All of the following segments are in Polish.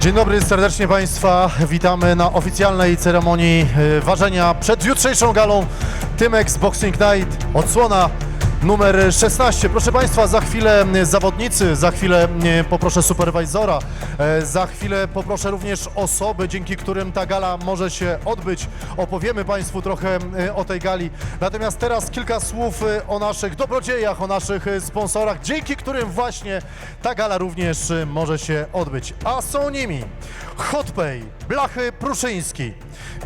Dzień dobry, serdecznie Państwa. Witamy na oficjalnej ceremonii e, ważenia przed jutrzejszą galą Tymex Boxing Night, odsłona numer 16. Proszę Państwa, za chwilę zawodnicy, za chwilę poproszę superwajzora, e, za chwilę poproszę również osoby, dzięki którym ta gala może się odbyć. Opowiemy Państwu trochę o tej gali. Natomiast teraz kilka słów e, o naszych dobrodziejach, o naszych e, sponsorach, dzięki którym właśnie ta gala również może się odbyć. A są nimi Hotpay, Blachy Pruszyński,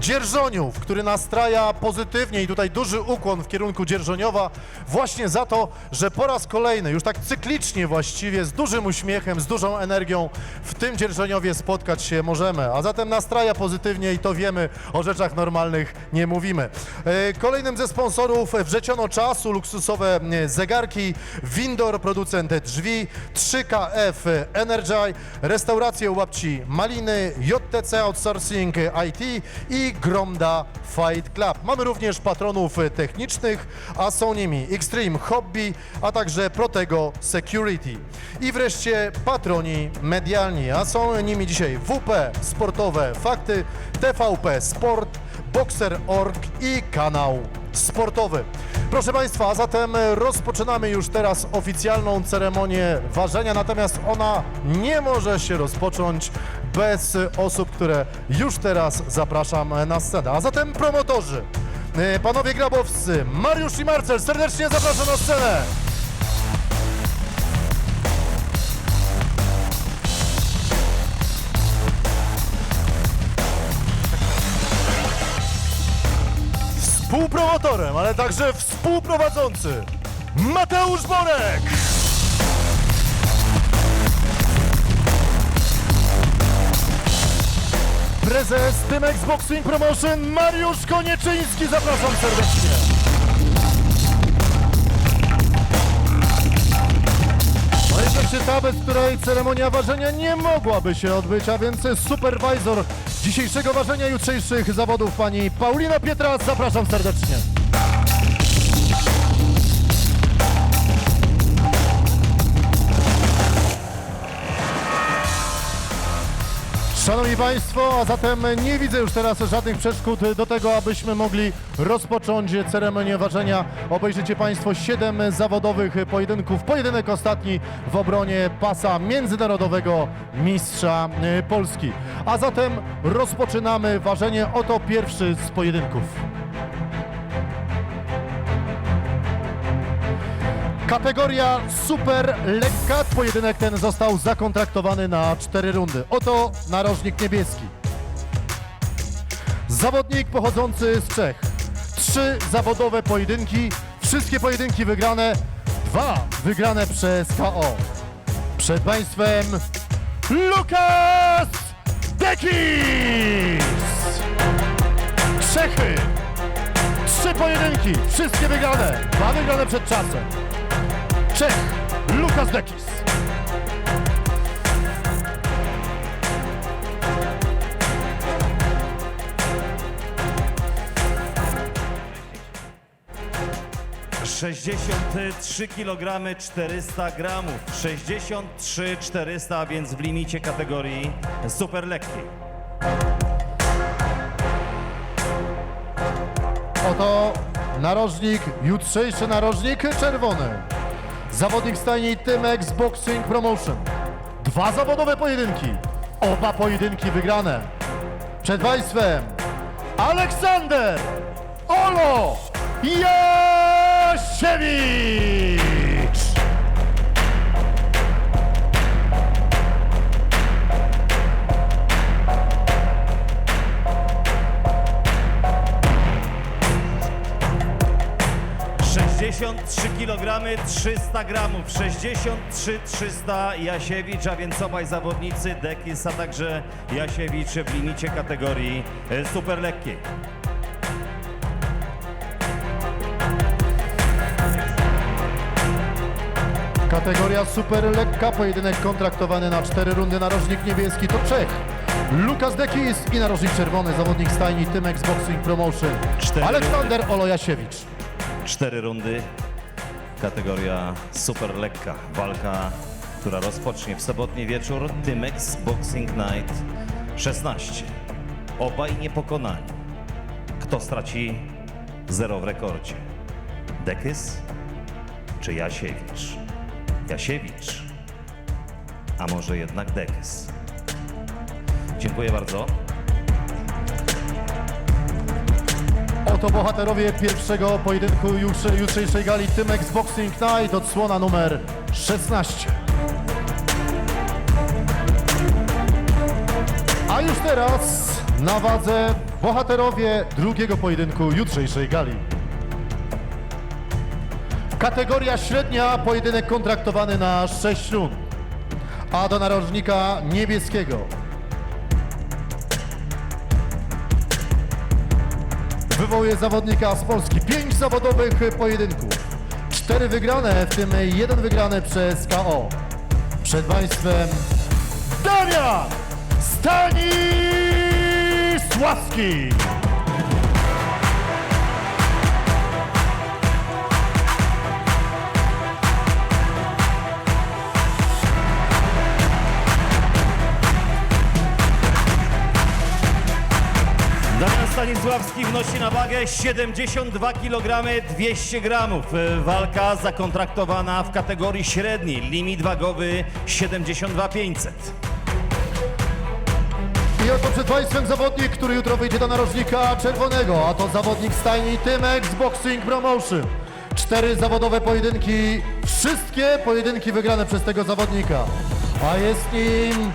Dzierżoniów, który nastraja pozytywnie i tutaj duży ukłon w kierunku Dzierżoniowa właśnie za to, że po raz kolejny, już tak cyklicznie właściwie, z dużym uśmiechem, z dużą energią w tym Dzierżoniowie spotkać się możemy. A zatem nastraja pozytywnie i to wiemy, o rzeczach normalnych nie mówimy. E, Kolejnym ze sponsorów wrzeciono czasu, luksusowe e, zegarki, Windor, producent drzwi, 3KF Energy, restauracje u babci Maliny, JTC Outsourcing IT i Gromda Fight Club. Mamy również patronów technicznych, a są nimi Extreme Hobby, a także Protego Security. I wreszcie patroni medialni, a są nimi dzisiaj WP Sportowe Fakty, TVP Sport, Boxer.org i kanał sportowy. Proszę Państwa, a zatem rozpoczynamy już teraz oficjalną ceremonię ważenia, natomiast ona nie może się rozpocząć bez osób, które już teraz zapraszam na scenę. A zatem promotorzy, panowie grabowscy, Mariusz i Marcel, serdecznie zapraszam na scenę. Współpromotorem, ale także współprowadzący Mateusz Borek. Prezes Tymex Boxing Promotion Mariusz Konieczyński. Zapraszam serdecznie. No i wreszcie ta, bez której ceremonia ważenia nie mogłaby się odbyć, a więc superwajzor dzisiejszego ważenia jutrzejszych zawodów pani Paulina Pietras. Zapraszam serdecznie. Szanowni Państwo, a zatem nie widzę już teraz żadnych przeszkód do tego, abyśmy mogli rozpocząć ceremonię ważenia. Obejrzycie Państwo siedem zawodowych pojedynków. Pojedynek ostatni w obronie pasa międzynarodowego mistrza y, Polski. A zatem rozpoczynamy ważenie. Oto pierwszy z pojedynków. Kategoria super lekka. Pojedynek ten został zakontraktowany na cztery rundy. Oto narożnik niebieski. Zawodnik pochodzący z Czech. Trzy zawodowe pojedynki. Wszystkie pojedynki wygrane. Dwa wygrane przez KO. Przed Państwem Lukas Dekis! Czechy. Trzy pojedynki. Wszystkie wygrane. Dwa wygrane przed czasem. Czech, Lukas Dekis. Sześćdziesiąt trzy kg 400 gramów. 63 400, a więc w limicie kategorii super lekkiej. Oto narożnik, jutrzejszy narożnik czerwony. Zawodnik stajni Tymex Boxing Promotion. Dwa zawodowe pojedynki. Oba pojedynki wygrane. Przed Państwem Aleksander Olo Jasiewicz. Sześćdziesiąt trzy kg 300 gramów. 63 300 Jasiewicz, a więc obaj zawodnicy Dekis, a także Jasiewicz w limicie kategorii e, super lekkiej. Kategoria super lekka, pojedynek kontraktowany na cztery rundy. Narożnik niebieski to Czech. Lukas Dekis i narożnik czerwony, zawodnik stajni Tymex Boxing Promotion. Cztery Aleksander Olojasiewicz. Cztery rundy. Kategoria super lekka. Walka która rozpocznie w sobotni wieczór Tymex Boxing Night 16. Obaj niepokonani. Kto straci zero w rekordzie? Dekys czy Jasiewicz? Jasiewicz, a może jednak Dekys? Dziękuję bardzo. Oto bohaterowie pierwszego pojedynku jutrze- jutrzejszej gali Tymex Boxing Night, odsłona numer 16. A już teraz na wadze bohaterowie drugiego pojedynku jutrzejszej gali. Kategoria średnia, pojedynek kontraktowany na 6 rund. A do narożnika niebieskiego wywołuje zawodnika z Polski. Pięć zawodowych pojedynków. Cztery wygrane, w tym jeden wygrany przez KO. Przed Państwem Damian Stanisławski. Stanisławski wnosi na wagę 72 kg 200 gramów. E, Walka zakontraktowana w kategorii średniej. Limit wagowy 72 500. I oto przed Państwem zawodnik, który jutro wyjdzie do narożnika czerwonego, a to zawodnik stajni Tymex Boxing Promotion. Cztery zawodowe pojedynki, wszystkie pojedynki wygrane przez tego zawodnika. A jest nim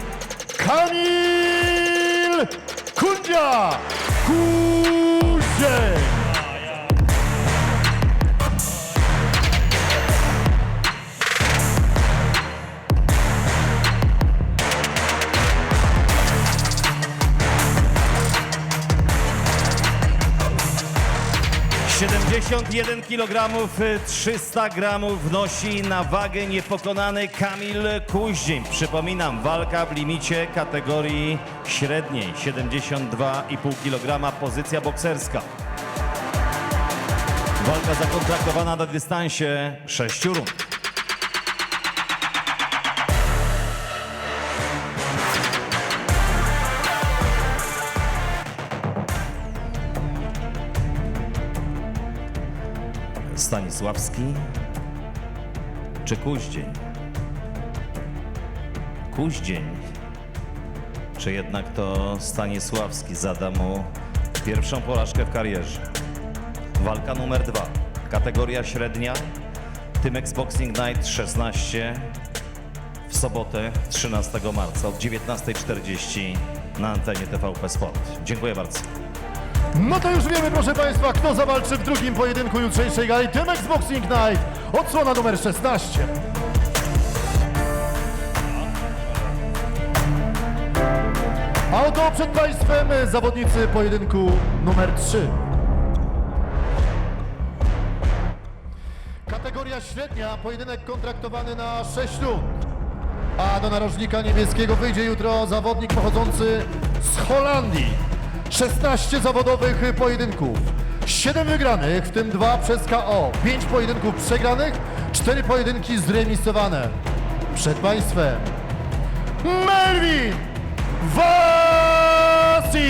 Kamil sędzia Kuziel! 61 kg 300 gramów nosi na wagę niepokonany Kamil Kuździem. Przypominam, walka w limicie kategorii średniej 72,5 kg, pozycja bokserska. Walka zakontraktowana na dystansie 6 rund. Stanisławski czy Kuździeń? Kuździeń. Czy jednak to Stanisławski zada mu pierwszą porażkę w karierze? Walka numer dwa. Kategoria średnia. Tymex Boxing Night 16 w sobotę 13 marca od 19.40 na antenie TVP Sport. Dziękuję bardzo. No to już wiemy, proszę Państwa, kto zawalczy w drugim pojedynku jutrzejszej gali Tymex Boxing Night. Odsłona numer 16. A oto przed Państwem zawodnicy pojedynku numer 3. Kategoria średnia, pojedynek kontraktowany na 6 rund. A do narożnika niebieskiego wyjdzie jutro zawodnik pochodzący z Holandii. 16 zawodowych pojedynków. 7 wygranych, w tym 2 przez KO. 5 pojedynków przegranych, 4 pojedynki zremisowane. Przed Państwem Melvin Wasi!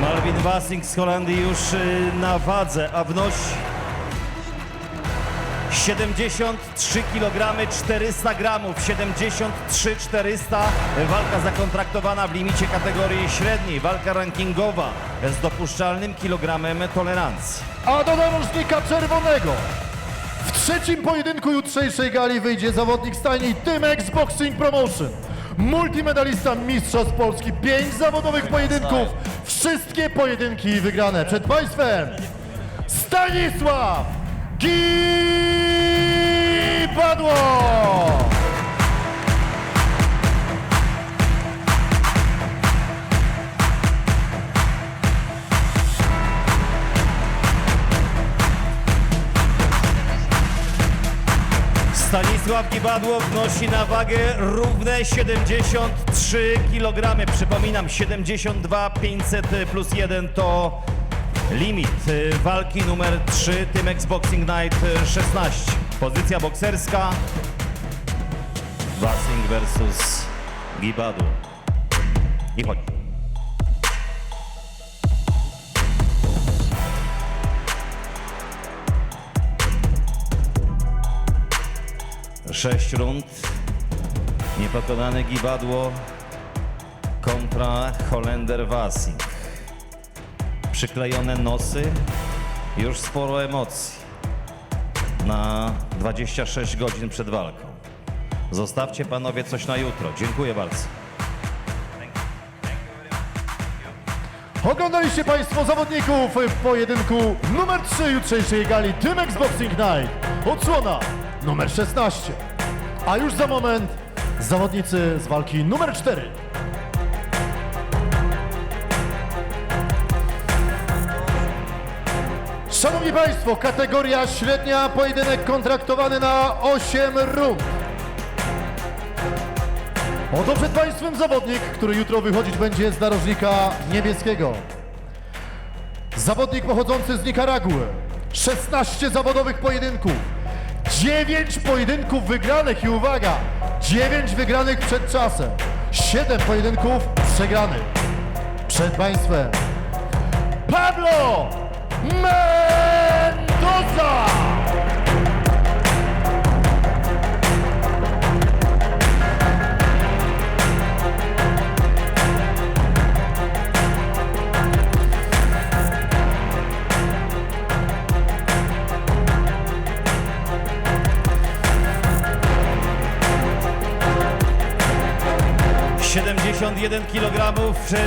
Marvin Wasing z Holandii już y, na wadze, a wnosi 73 kg 400 gramów, 73 400. Walka zakontraktowana w limicie kategorii średniej, walka rankingowa z dopuszczalnym kilogramem tolerancji. A do narożnika czerwonego w trzecim pojedynku jutrzejszej gali wyjdzie zawodnik stajni Tymex Boxing Promotion. Multimedalista Mistrzostw Polski. Pięć zawodowych pojedynków. Wszystkie pojedynki wygrane. Przed Państwem Stanisław Gipadło! Stanisław Stanisław Gibadło wnosi na wagę równe 73 kg. Przypominam, 72 500 plus 1 to limit y, walki numer 3 Tymex Boxing Night y, 16. Pozycja bokserska Wasing versus Gibadło. I chodź. Sześć rund. Niepokonany Gibadło kontra Holender Wasing. Przyklejone nosy, już sporo emocji na 26 godzin przed walką. Zostawcie panowie coś na jutro. Dziękuję bardzo. Oglądaliście Państwo zawodników w pojedynku numer 3 jutrzejszej gali Tymex Boxing Night. Odsłona numer 16. A już za moment zawodnicy z walki numer 4. Szanowni Państwo, kategoria średnia, pojedynek kontraktowany na 8 rund. Oto przed Państwem zawodnik, który jutro wychodzić będzie z narożnika niebieskiego. Zawodnik pochodzący z Nikaragui. 16 zawodowych pojedynków. 9 pojedynków wygranych i uwaga, 9 wygranych przed czasem. 7 pojedynków przegranych. Przed Państwem Pablo Mendoza! 71 kg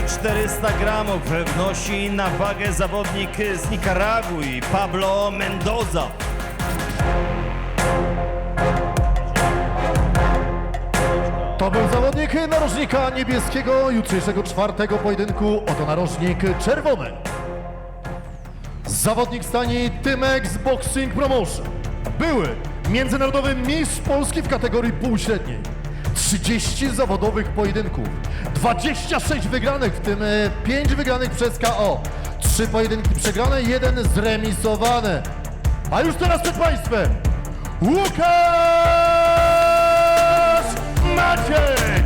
400 gramów wnosi na wagę zawodnik z Nikaragui Pablo Mendoza. To był zawodnik narożnika niebieskiego jutrzejszego czwartego pojedynku. Oto narożnik czerwony. Zawodnik stani Tymex Boxing Promotion. Były międzynarodowy mistrz Polski w kategorii półśredniej. 30 zawodowych pojedynków. 26 wygranych, w tym 5 wygranych przez KO. 3 pojedynki przegrane, jeden zremisowany. A już teraz przed Państwem Łukasz Maciec!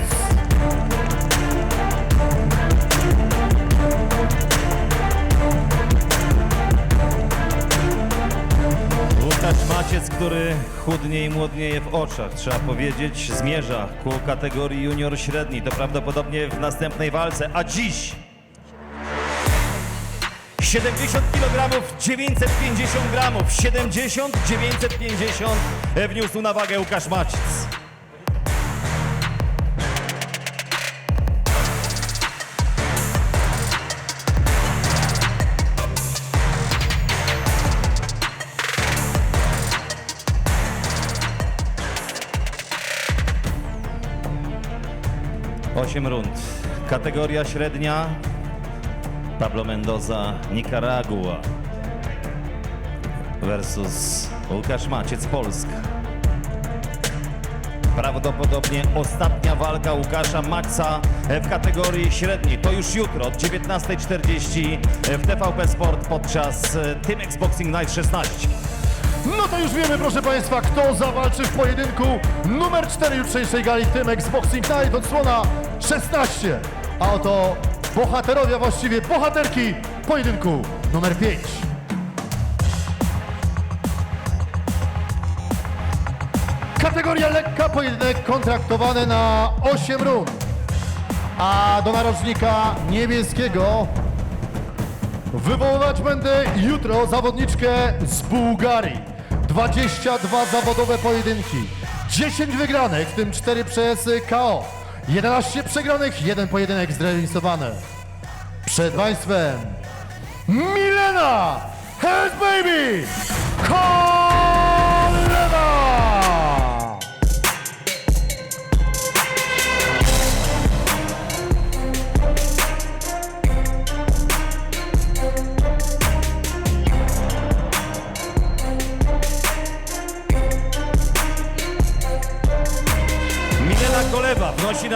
Łukasz Maciec, który chudnie i młodnieje w oczach, trzeba powiedzieć, zmierza ku kategorii junior średni. To prawdopodobnie w następnej walce, a dziś 70 kg 950 gramów, 70 950 wniósł na wagę Łukasz Maciec. Osiem rund. Kategoria średnia. Pablo Mendoza, Nicaragua versus Łukasz Maciec, Polska. Prawdopodobnie ostatnia walka Łukasza Maxa w kategorii średniej. To już jutro od 19.40 w TVP Sport podczas e, Tymex Boxing Night 16. No to już wiemy, proszę Państwa, kto zawalczy w pojedynku numer 4 jutrzejszej gali Tymex Boxing Night, odsłona 16. A oto bohaterowie, właściwie bohaterki pojedynku numer 5. Kategoria lekka, pojedynek kontraktowany na 8 rund. A do narożnika niebieskiego Wywoływać będę jutro zawodniczkę z Bułgarii. 22 zawodowe pojedynki. 10 wygranych, w tym 4 przez KO. 11 przegranych, jeden pojedynek zremisowany. Przed Państwem Milena Hands Baby Kolena!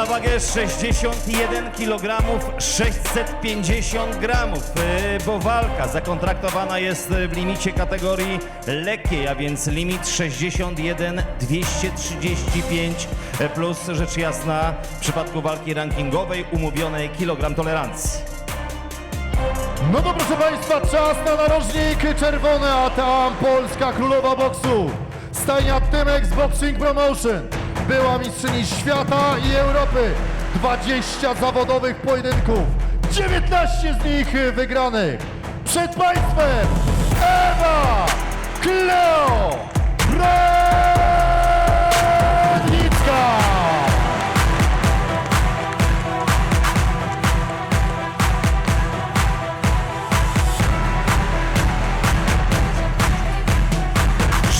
Wagę 61 kg 650 gramów, e, bo walka zakontraktowana jest w limicie kategorii lekkiej, a więc limit 61 235 e, plus rzecz jasna w przypadku walki rankingowej umówionej kilogram tolerancji. No to proszę Państwa, czas na narożnik czerwony, a tam Polska Królowa Boksu. Stajnia Tymex Boxing Promotion. Była mistrzyni świata i Europy. 20 zawodowych pojedynków. 19 z nich wygranych. Przed Państwem Ewa Kleo Brednicka. -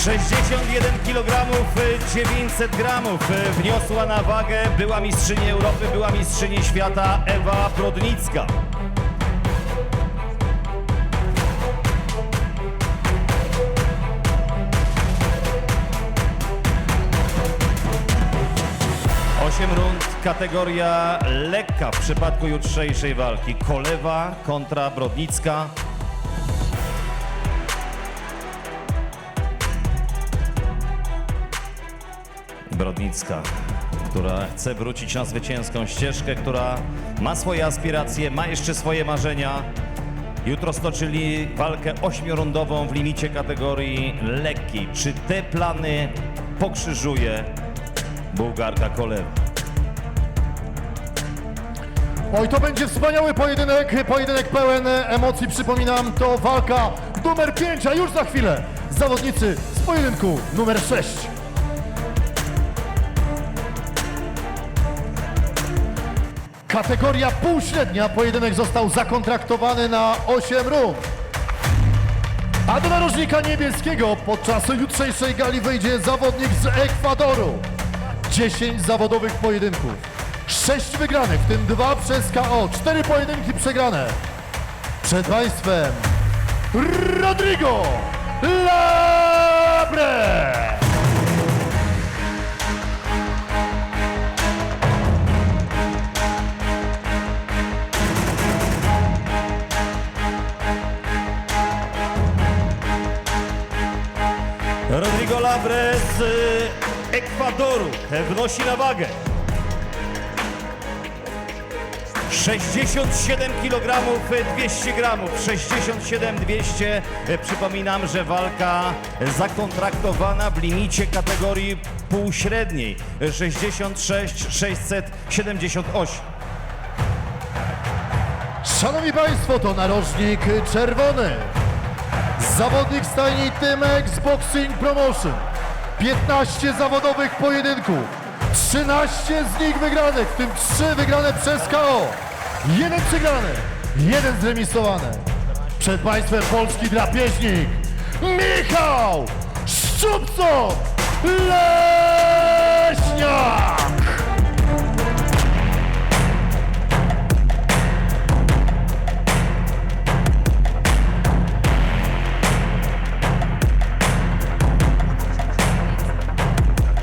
61 kg 900 gramów e, wniosła na wagę była mistrzyni Europy, była mistrzyni świata Ewa Brodnicka. Osiem rund, kategoria lekka w przypadku jutrzejszej walki. Kolewa kontra Brodnicka. Brodnicka, która chce wrócić na zwycięską ścieżkę, która ma swoje aspiracje, ma jeszcze swoje marzenia. Jutro stoczyli walkę ośmiorundową w limicie kategorii lekkiej. Czy te plany pokrzyżuje Bułgarka Kolewa? Oj, to będzie wspaniały pojedynek, pojedynek pełen emocji. Przypominam, to walka numer 5, a już za chwilę zawodnicy z pojedynku numer 6. Kategoria półśrednia, pojedynek został zakontraktowany na 8 rund. A do narożnika niebieskiego podczas jutrzejszej gali wyjdzie zawodnik z Ekwadoru. 10 zawodowych pojedynków. 6 wygranych, w tym 2 przez KO. 4 pojedynki przegrane. Przed Państwem Rodrigo Labre. Rodrigo Labre z y, Ekwadoru wnosi na wagę 67 kg 200 gramów, 67 200. Przypominam, że walka zakontraktowana w limicie kategorii półśredniej 66 678. Szanowni Państwo, to narożnik czerwony. Zawodnik stajni Tymex Boxing Promotion. 15 zawodowych pojedynków. 13 z nich wygranych, w tym 3 wygrane przez KO. Jeden przegrany, jeden zremisowany. Przed Państwem polski drapieżnik Michał Szczupco Leśniak. -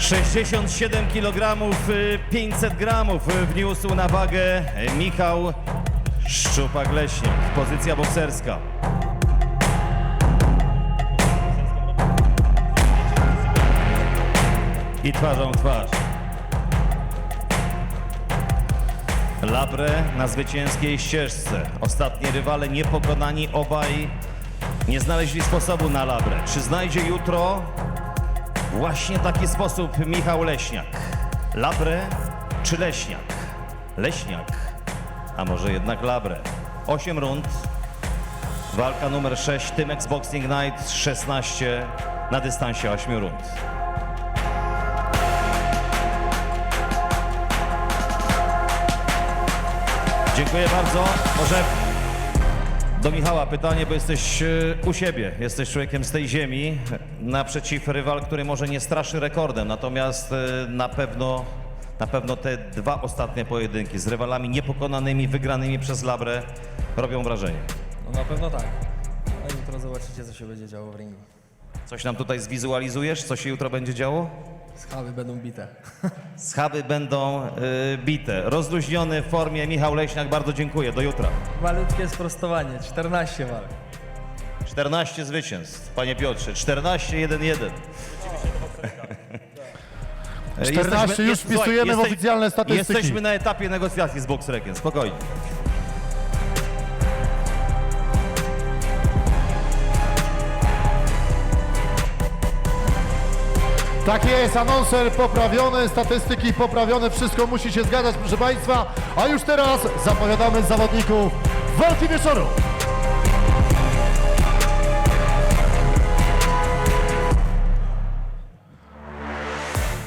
67 kg 500 gramów wniósł na wagę Michał Szczupak-Leśniak. Pozycja bokserska. I twarzą twarz. Labre na zwycięskiej ścieżce. Ostatni rywale niepokonani obaj nie znaleźli sposobu na Labre. Czy znajdzie jutro Właśnie taki sposób Michał Leśniak. Labre czy Leśniak? Leśniak, a może jednak Labre. 8 rund. Walka numer 6, Tymex Boxing Night 16 na dystansie 8 rund. Dziękuję bardzo. Może do Michała pytanie, bo jesteś e, u siebie, jesteś człowiekiem z tej ziemi, naprzeciw rywal, który może nie straszy rekordem, natomiast e, na pewno, na pewno te dwa ostatnie pojedynki z rywalami niepokonanymi, wygranymi przez Labre robią wrażenie. No na pewno tak. A jutro zobaczycie, co się będzie działo w ringu. Coś nam tutaj zwizualizujesz, co się jutro będzie działo? Schaby będą bite. Schaby będą y, bite. Rozluźniony w formie Michał Leśniak, bardzo dziękuję. Do jutra. Malutkie sprostowanie, 14 walk. 14 zwycięstw, panie Piotrze. 14-1-1. 14 już wpisujemy w oficjalne statystyki. Jesteśmy na etapie negocjacji z Boxrekiem, spokojnie. Tak jest, anonser poprawiony, statystyki poprawione, wszystko musi się zgadzać, proszę Państwa. A już teraz zapowiadamy zawodników walki wieczoru.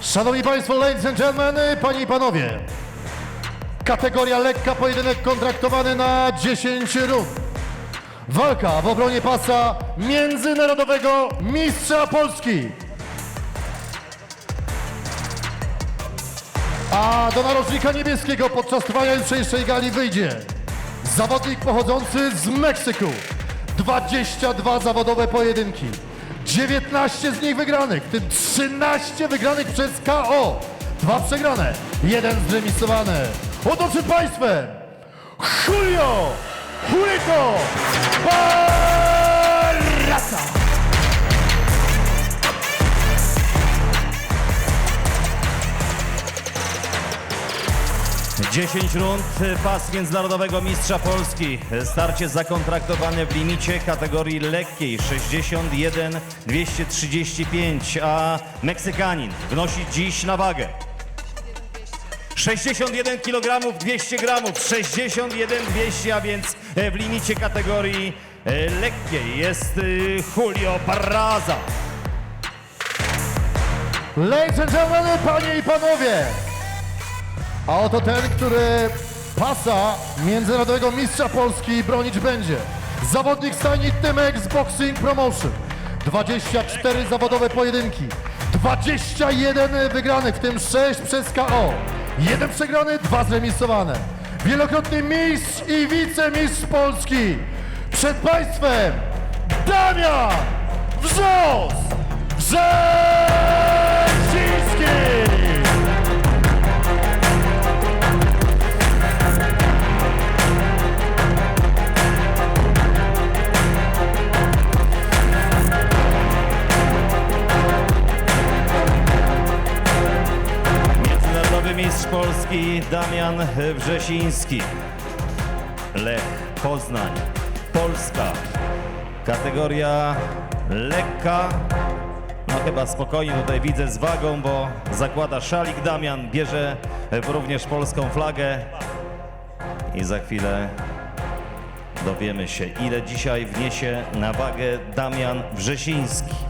Szanowni Państwo, ladies and gentlemen, Panie i Panowie. Kategoria lekka, pojedynek kontraktowany na 10 rund. Walka w obronie pasa międzynarodowego mistrza Polski. A do narożnika niebieskiego podczas trwania jutrzejszej gali wyjdzie zawodnik pochodzący z Meksyku. 22 zawodowe pojedynki. 19 z nich wygranych, w tym 13 wygranych przez KO. Dwa przegrane, jeden zremisowany. Oto przed Państwem Julio Julito Barraza. 10 rund, pas międzynarodowego mistrza Polski. Starcie zakontraktowane w limicie kategorii lekkiej 61-235, a Meksykanin wnosi dziś na wagę 61 kg 200 gramów, 61 200, a więc e, w limicie kategorii e, lekkiej jest e, Julio Barraza. Ladies and gentlemen, panie i panowie! A oto ten, który pasa międzynarodowego mistrza Polski bronić będzie. Zawodnik stajni Tymex Boxing Promotion. 24 zawodowe pojedynki. 21 wygranych, w tym 6 przez KO. Jeden przegrany, dwa zremisowane. Wielokrotny mistrz i wicemistrz Polski. Przed Państwem Damian Wrzos Wrzesiński! Mistrz Polski Damian Wrzesiński. Lech Poznań. Polska. Kategoria lekka. No chyba spokojnie tutaj widzę z wagą, bo zakłada szalik Damian, bierze również polską flagę. I za chwilę dowiemy się, ile dzisiaj wniesie na wagę Damian Wrzesiński.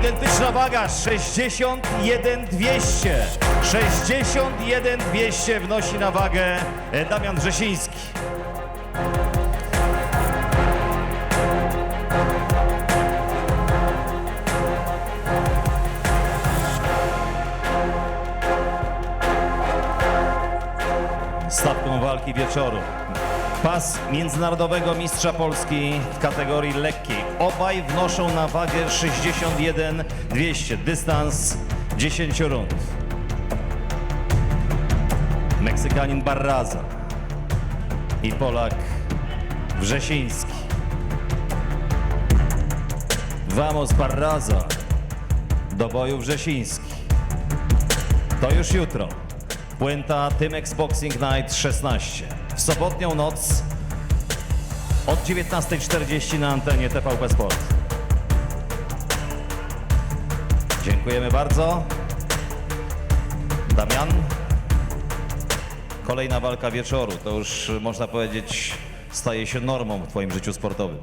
Identyczna waga 61 200. 61 200 wnosi na wagę e, Damian Wrzesiński. Stawką walki wieczoru. Pas międzynarodowego mistrza Polski w kategorii lekkiej. Obaj wnoszą na wagę 61 200. Dystans 10 rund. Meksykanin Barraza i Polak Wrzesiński. Vamos Barraza do boju Wrzesiński. To już jutro. Puenta Tymex Boxing Night 16. W sobotnią noc od 19.40 na antenie TVP Sport. Dziękujemy bardzo. Damian. Kolejna walka wieczoru. To już można powiedzieć staje się normą w Twoim życiu sportowym.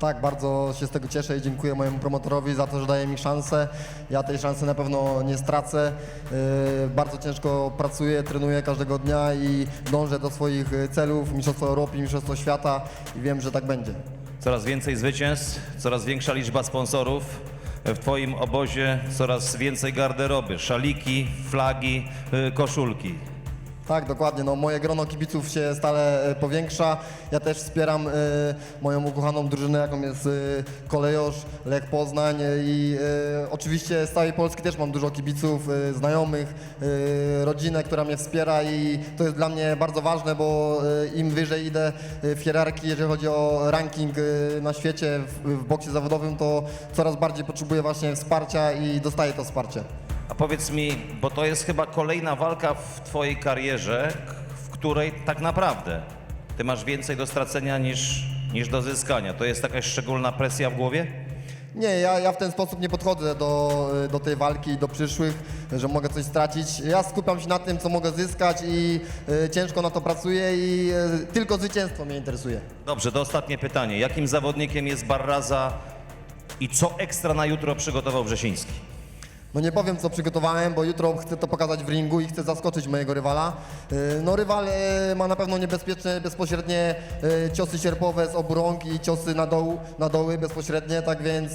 Tak, bardzo się z tego cieszę i dziękuję mojemu promotorowi za to, że daje mi szansę. Ja tej szansy na pewno nie stracę. Yy, bardzo ciężko pracuję, trenuję każdego dnia i dążę do swoich y, celów, Mistrzostwo Europy, Mistrzostwo Świata i wiem, że tak będzie. Coraz więcej zwycięstw, coraz większa liczba sponsorów. W Twoim obozie coraz więcej garderoby, szaliki, flagi, y, koszulki. Tak, dokładnie. No, moje grono kibiców się stale e, powiększa. Ja też wspieram e, moją ukochaną drużynę, jaką jest e, Kolejosz, Lech Poznań e, i oczywiście z całej Polski też mam dużo kibiców, znajomych, rodzinę, która mnie wspiera i to jest dla mnie bardzo ważne, bo im wyżej idę w hierarchii, jeżeli chodzi o ranking na świecie w, w boksie zawodowym, to coraz bardziej potrzebuję właśnie wsparcia i dostaję to wsparcie. Powiedz mi, bo to jest chyba kolejna walka w twojej karierze, w której tak naprawdę ty masz więcej do stracenia niż, niż do zyskania. To jest jakaś szczególna presja w głowie? Nie, ja, ja w ten sposób nie podchodzę do, do tej walki i do przyszłych, że mogę coś stracić. Ja skupiam się na tym, co mogę zyskać i e, ciężko na to pracuję i e, tylko zwycięstwo mnie interesuje. Dobrze, to ostatnie pytanie. Jakim zawodnikiem jest Barraza i co ekstra na jutro przygotował Wrzesiński? No nie powiem, co przygotowałem, bo jutro chcę to pokazać w ringu i chcę zaskoczyć mojego rywala. E, No rywal e, ma na pewno niebezpieczne, bezpośrednie e, ciosy sierpowe z obu i ciosy na, doł, na doły bezpośrednie, tak więc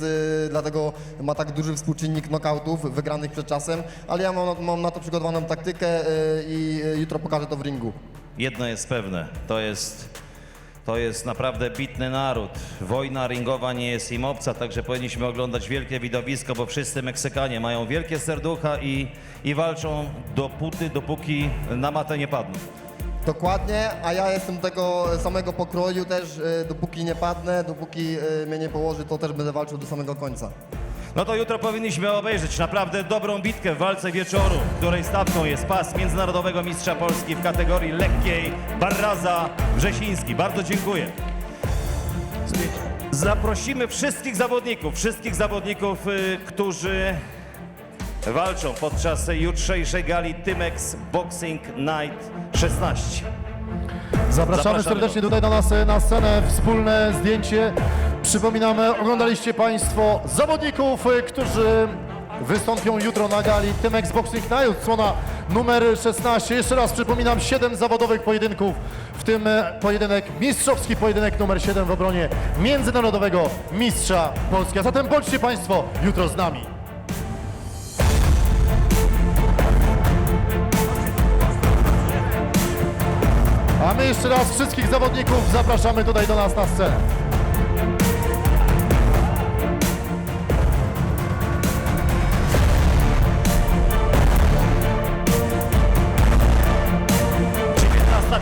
dlatego ma tak duży współczynnik knokautów wygranych przed czasem, ale ja mam, mam na to przygotowaną taktykę i jutro pokażę to w ringu. Jedno jest pewne, to jest, to jest naprawdę bitny naród. Wojna ringowa nie jest im obca, także powinniśmy oglądać wielkie widowisko, bo wszyscy Meksykanie mają wielkie serducha i, i walczą dopóty, dopóki na matę nie padną. Dokładnie, a ja jestem tego samego pokroju też, e, dopóki nie padnę, dopóki e, mnie nie położy, to też będę walczył do samego końca. No to jutro powinniśmy obejrzeć naprawdę dobrą bitkę w walce wieczoru, której stawką jest pas Międzynarodowego Mistrza Polski w kategorii lekkiej Barraza Wrzesiński. Bardzo dziękuję. Zaprosimy wszystkich zawodników, wszystkich zawodników, y, którzy walczą podczas jutrzejszej gali Tymex Boxing Night 16. Zapraszamy Zapraszamy serdecznie do- tutaj do nas e, na scenę, wspólne zdjęcie. Przypominamy, oglądaliście Państwo zawodników, e, którzy wystąpią jutro na gali Tymex Boxing Night, odsłona numer 16. Jeszcze raz przypominam, 7 zawodowych pojedynków, w tym pojedynek, mistrzowski pojedynek numer 7 w obronie międzynarodowego mistrza Polski. A zatem bądźcie Państwo jutro z nami. A my jeszcze raz wszystkich zawodników zapraszamy tutaj do nas na scenę.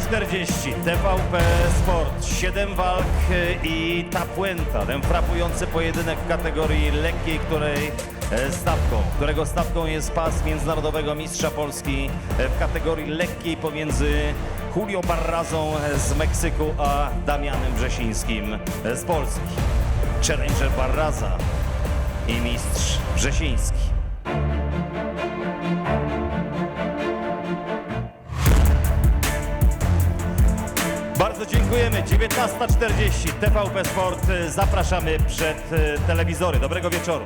Czterdzieści TVP Sport, 7 walk y, i ta puenta, ten frapujący pojedynek w kategorii lekkiej, której e, stawką, którego stawką jest pas Międzynarodowego Mistrza Polski e, w kategorii lekkiej pomiędzy Julio Barrazą z Meksyku a Damianem Wrzesińskim e, z Polski. Challenger Barraza i mistrz Wrzesiński. Dziękujemy. 19.40 TVP Sport. Zapraszamy przed e, telewizory. Dobrego wieczoru.